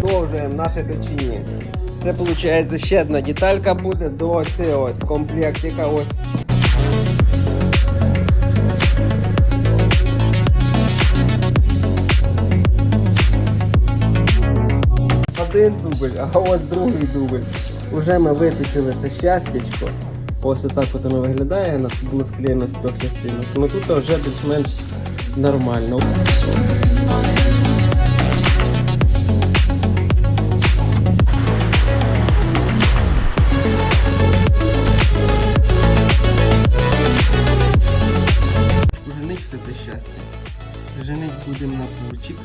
Продовжуємо наше печіння. Це виходить ще одна деталька буде до цього ось комплект яка ось. Один дубль, а ось другий дубль. Уже ми виточили це щастячко. Ось отак от воно виглядає, у нас склеєно з трьох частинок. Ну тут вже більш-менш нормально. Це щастя. Женить будемо на пурчик.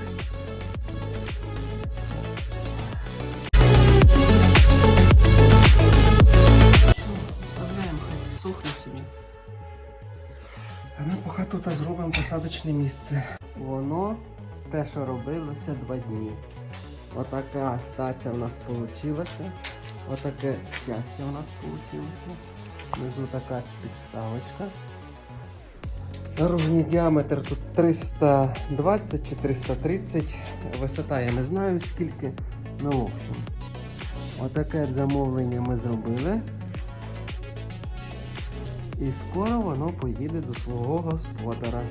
Вставляємо, хай сухне собі. А ми поки тут зробимо посадочне місце. Воно те, що робилося два дні. Отака стація в нас вийшла. Отаке щастя у нас вийшло. Внизу така підставочка. Наружний діаметр тут 320 чи 330. Висота я не знаю скільки. Ну, в общем. Отаке замовлення ми зробили. І скоро воно поїде до свого господара.